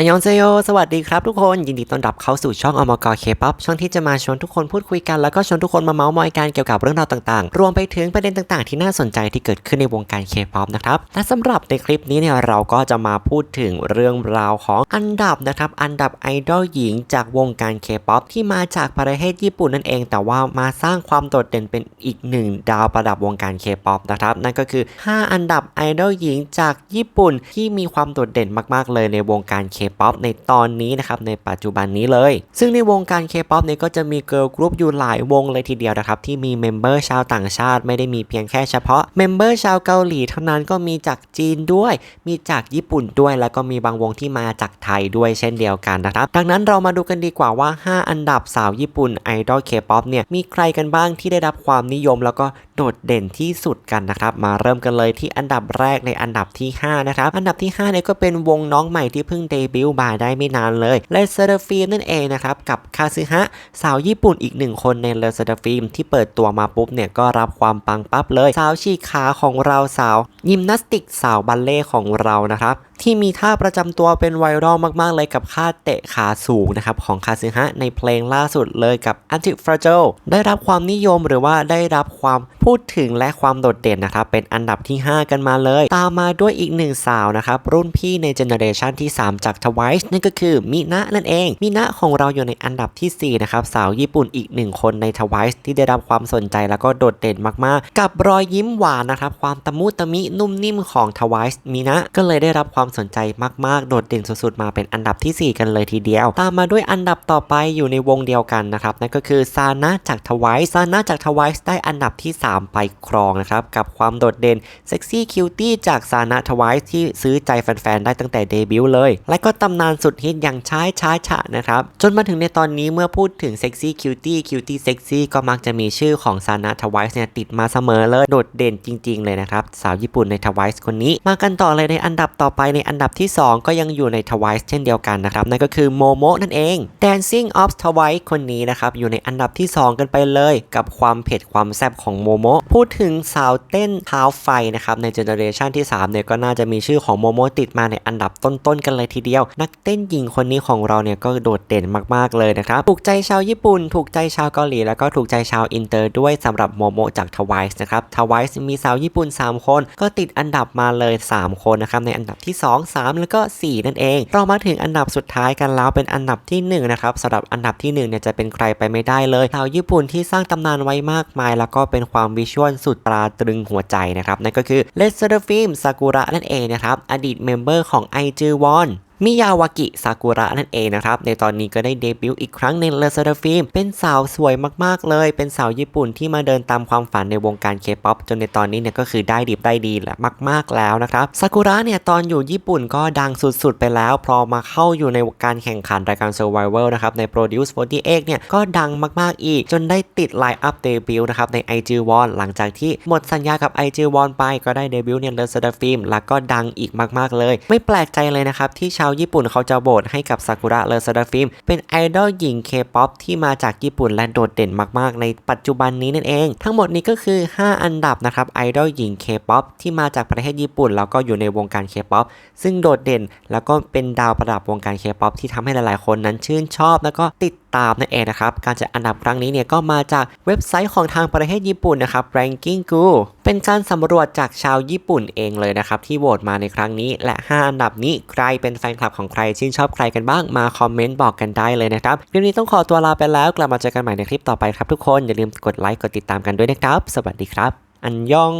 อันยองเซโยสวัสดีครับทุกคน ยินดีต้อนรับเข้าสู่ช่องอมกเคป๊อปช่องที่จะมาชวนทุกคนพูดคุยกัน แล้วก็ชวนทุกคนมาเมาส์มอยกันเกี่ยวกับเรื่องราวต่างๆ รวมไปถึงประเด็นต่างๆ ที่น่าสนใจที่เกิดขึ้นในวงการเคป๊อปนะครับ และสำหรับในคลิปนี้เนี่ยเราก็จะมาพูดถึงเรื่องราวของอันดับนะครับ อันดับไอดอลหญิงจากวงการเคป๊อปที่มาจากประเทศญี่ปุ่นนั่นเอง แต่ว่ามาสร้างความโดดเด่นเป็นอีกหนึ่งดาวประดับวงการเคป๊อปนะครับ นั่นก็คือ 5 อันดับไอดอลหญิงจากญี่ปุ่นที่มีความโดดเด่นมากๆเลยในวงการเคป๊อปในตอนนี้นะครับในปัจจุบันนี้เลย ซึ่งในวงการเคป๊อปเนี่ยก็จะมีเกิร์ลกรุ๊ปอยู่หลายวงเลยทีเดียวนะครับที่มีเมมเบอร์ชาวต่างชาติไม่ได้มีเพียงแค่เฉพาะเมมเบอร์ชาวเกาหลีเท่านั้นก็มีจากจีนด้วย มีจากญี่ปุ่นด้วย แล้วก็มีบางวงที่มาจากไทยด้วยเช่นเดียวกันนะครับ ดังนั้นเรามาดูกันดีกว่าว่า 5 อันดับสาวญี่ปุ่นไอดอลเคป๊อปเนี่ยมีใครกันบ้างที่ได้รับความนิยมแล้วก็ โดดเด่นที่สุดกันนะครับ มาเริ่มกันเลยที่อันดับแรกในอันดับที่ 5 นะครับ อันดับที่ 5 เนี่ยก็เป็นวงน้องใหม่ที่เพิ่งเดบิวต์มาได้ไม่นานเลยเลเซอร์ฟิล์มนั่นเองนะครับ กับคาซึฮะสาวญี่ปุ่นอีกหนึ่งคนในเลเซอร์ฟิล์มที่เปิดตัวมาปุ๊บเนี่ยก็รับความปังปั๊บเลย สาวฉีขาของเราสาว ยิมนาสติกสาวบัลเล่ของเรานะครับที่มีท่าประจำตัวเป็นไวรัลมากๆ เลยกับค่าเตะขาสูงนะครับของคาซึฮะในเพลงล่าสุดเลยกับ Anti Fragile ได้รับความนิยมหรือว่าได้รับความพููดถึงและความโดดเด่นนะครับเป็นอันดับที่ 5 กันมาเลย ตามมาด้วยอีกหนึ่งสาวนะครับรุ่นพี่ในเจเนอเรชันที่ 3 จาก Twice นั่นก็คือมินะนั่นเอง มินะของเราอยู่ในอันดับที่ 4 นะครับ สาวญี่ปุ่นอีกหนึ่งคนใน Twice ที่ได้รับความสนใจแล้วก็โดดเด่นมากๆ กับรอยยิ้มหวานนะครับความตะมุตะมินุ่มนิ่มของ Twice มินะก็เลยได้รับความสนใจมากๆ โดดเด่นสุดๆมาเป็นอันดับที่ 4 กันเลยทีเดียว ตามมาด้วยอันดับต่อไปอยู่ในวงเดียวกันนะครับนั่นก็คือซานะจากทวายซานะจากทวายได้อันดับที่3ไปครองนะครับกับความโดดเด่นเซ็กซี่คิวตี้จากซานะทวายที่ซื้อใจแฟนๆ ได้ตั้งแต่เดบิวต์เลย และก็ตำนานสุดฮิตอย่างชายช้าฉะนะครับจนมาถึงในตอนนี้เมื่อพูดถึงเซ็กซี่คิวตี้คิวตี้เซ็กซี่ก็มักจะมีชื่อของซานะทวายเนี่ยติดมาเสมอเลยโดดเด่นจริง ๆ เลยนะครับสาวญี่ปุ่นในทวายคนนี้ มากันต่อเลยในอันดับต่อไปในอันดับที่ 2 ก็ยังอยู่ในทวายเช่นเดียวกันนะครับนั่นก็คือโมโมนั่นเอง Dancing of Twice คนนี้นะครับอยู่ในอันดับที่ 2 กันไปเลย กับความเผ็ดความแซ่บของโมโมพูดถึงสาวเต้นเท้าไฟนะครับในเจเนอเรชันที่3เนี่ยก็น่าจะมีชื่อของโมโมติดมาในอันดับต้นๆกันเลยทีเดียว นักเต้นหญิงคนนี้ของเราเนี่ยก็โดดเด่นมากๆเลยนะครับถูกใจชาวญี่ปุ่น ถูกใจชาวเกาหลี แล้วก็ถูกใจชาวอินเตอร์ด้วยสำหรับโมโมจากทวายส์นะครับทวายส์มีสาวญี่ปุ่น 3 คน ก็ติดอันดับมาเลย 3 คนนะครับในอันดับที่ 2 3 แล้วก็ 4 นั่นเอง เรามาถึงอันดับสุดท้ายกันแล้วเป็นอันดับที่1นะครับสำหรับอันดับที่1เนี่ยจะเป็นใครไปไม่ได้เลยชาวญี่ปุ่นที่สร้างตำนานไว้มากมาย แล้วก็เป็นความวิชวลสุดตราตรึงหัวใจนะครับ นั่นก็คือเลสเตอร์ฟิล์มซากุระนั่นเองนะครับ อดีตเมมเบอร์ของไอจูวอน มิยาวากิซากุระนั่นเองนะครับ ในตอนนี้ก็ได้เดบิวต์อีกครั้งในเลเซอร์ฟิล์มเป็นสาวสวยมากๆเลย เป็นสาวญี่ปุ่นที่มาเดินตามความฝันในวงการเคป๊อปจนในตอนนี้เนี่ยก็คือได้ดีได้ดีแหละมากๆแล้วนะครับซากุระเนี่ยตอนอยู่ญี่ปุ่นก็ดังสุดๆไปแล้ว พอมาเข้าอยู่ในการแข่งขันรายการ Survival นะครับใน Produce 48เนี่ยก็ดังมากๆอีก จนได้ติดไลน์อัพเดบิวต์นะครับใน IG One หลังจากที่หมดสัญญากับ IG One ไปก็ได้เดบิวต์ในเลเซอร์ฟิล์มแล้วก็ดังอีกมาก ๆเลย ไม่แปลกใจเลยนะครับที่ชาวญี่ปุ่นเขาจะโบสให้กับซากุระเลอซาดาฟิล์มเป็นไอดอลหญิงเคป๊อปที่มาจากญี่ปุ่นและโดดเด่นมากๆ ในปัจจุบันนี้นั่นเอง ทั้งหมดนี้ก็คือ 5 อันดับนะครับไอดอลหญิงเคป๊อปที่มาจากประเทศญี่ปุ่น แล้วก็อยู่ในวงการเคป๊อปซึ่งโดดเด่น แล้วก็เป็นดาวประดับวงการเคป๊อปที่ทำให้หลายๆ คนนั้นชื่นชอบ แล้วก็ติด ตามนั่นเองนะครับ การจัดอันดับครั้งนี้เนี่ยก็มาจากเว็บไซต์ของทางประเทศญี่ปุ่นนะครับ Ranking g o เป็นการสำรวจจากชาวญี่ปุ่นเองเลยนะครับ ที่โหวตมาในครั้งนี้ และ 5 อันดับนี้ใครเป็นแฟนคลับของใครชื่นชอบใครกันบ้างมาคอมเมนต์บอกกันได้เลยนะครับคลิปนี้ต้องขอตัวลาไปแล้ว กลับมาเจอกันใหม่ในคลิปต่อไปครับทุกคนอย่าลืมกดไลค์กดติดตามกันด้วยนะครับ สวัสดีครับ อันยอง